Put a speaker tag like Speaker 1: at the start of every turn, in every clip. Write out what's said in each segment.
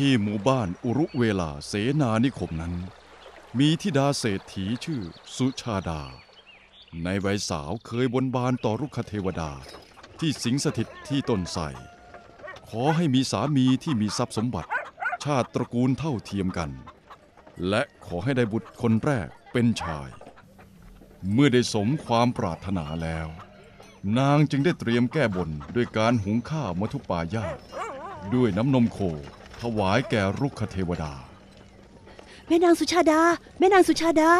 Speaker 1: ที่หมู่บ้านอุรุเวลาเสนานิคมนั้น มีธิดาเศรษฐีชื่อสุชาดา ในวัยสาวเคยบนบานต่อรุกขเทวดาที่สิงสถิตที่ต้นไทรขอให้มีสามีที่มีทรัพย์สมบัติ ชาติตระกูลเท่าเทียมกัน และขอให้ได้บุตรคนแรกเป็นชาย เมื่อได้สมความปรารถนาแล้ว นางจึงได้เตรียมแก้บนด้วยการหุงข้าวมัทุปายาด้วยน้ำนมโค ถวายแก่รุกขเทวดา
Speaker 2: แม่นางสุชาดา แม่นางสุชาดา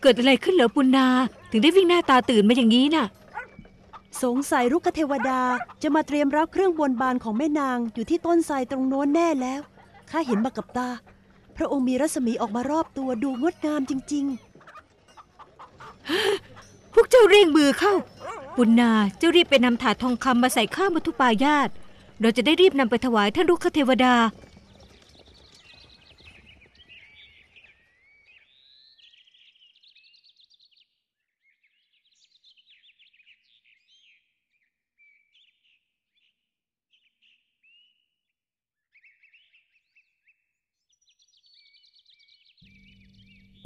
Speaker 3: เกิดอะไรขึ้นเหรอปุณนา ถึงได้วิ่งหน้าตาตื่นมาอย่างนี้น่ะ
Speaker 2: สงสัยรุกขเทวดาจะมาเตรียมรับเครื่องบนบานของแม่นางอยู่ที่ต้นไทรตรงโน้นแน่แล้วข้าเห็นมากับตา พระองค์มีรัศมีออกมารอบตัวดูงดงามจริง
Speaker 3: พวกเจ้าเร่งมือเข้า ปุณนาเจ้ารีบไปนำถาดทองคำมาใส่ข้าวมัทุปายาต เราจะได้รีบนำไปถวายท่านรุกขเทวดา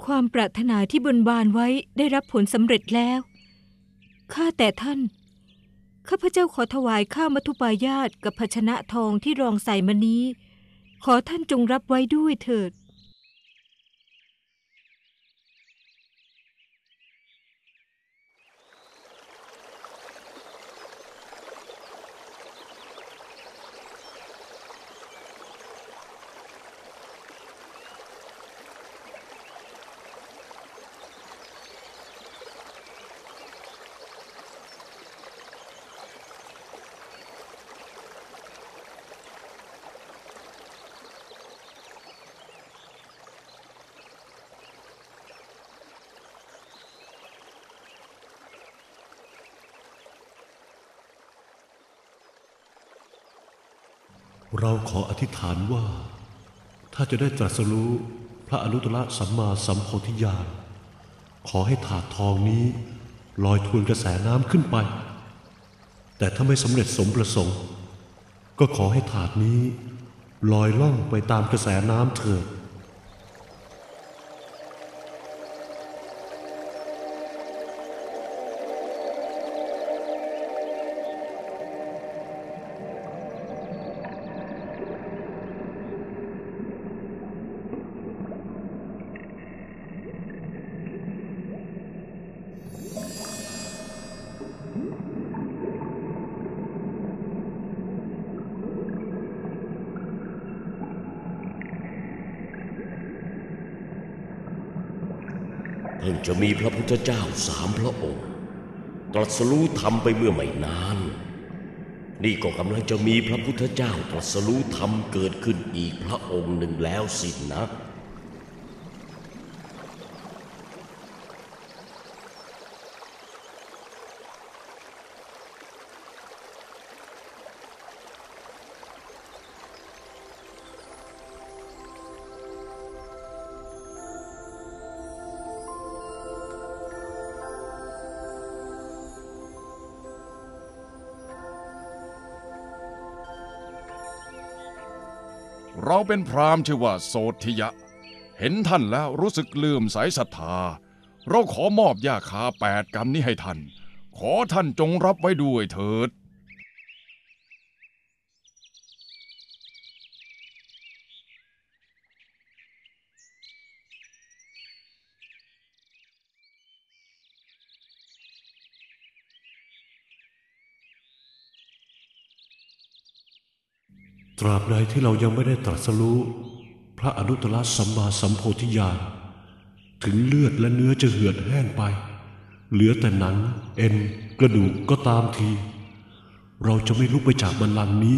Speaker 3: ความปรารถนาที่บนบานไว้ได้รับผลสำเร็จแล้ว ข้าแต่ท่านาพเจ้าขอถวายข้าวมัทุปายาตกับภาชนะทองที่รองใส่มานี้ ขอท่านจงรับไว้ด้วยเถิด
Speaker 4: เราขออธิษฐานว่า ถ้าจะได้ตรัสรู้พระอนุตตรสัมมาสัมโพธิญาณขอให้ถาดทองนี้ลอยทวนกระแสน้ำขึ้นไป แต่ถ้าไม่สำเร็จสมประสงค์ ก็ขอให้ถาดนี้ลอยล่องไปตามกระแสน้ำเถิด
Speaker 5: พิ่งจะมีพระพุทธเจ้าสามพระองค์ ตรัสรู้ธรรมไปเมื่อไม่นาน นี่ก็กำลังจะมีพระพุทธเจ้าตรัสรู้ธรรมเกิดขึ้นอีกพระองค์หนึ่งแล้วสินนะ
Speaker 1: เราเป็นพราหมณ์ชื่อว่าโสธิยะ เห็นท่านแล้วรู้สึกลืมสายศรัทธา เราขอมอบยาคาแปดกรรมนี้ให้ท่าน ขอท่านจงรับไว้ด้วยเถิด
Speaker 4: ตราบใดที่เรายังไม่ได้ตรัสรู้ พระอนุตตรสัมมาสัมโพธิญาณถึงเลือดและเนื้อจะเหือดแห้งไป เหลือแต่หนัง เอ็น กระดูกก็ตามที เราจะไม่ลุกไปจากบันลังนี้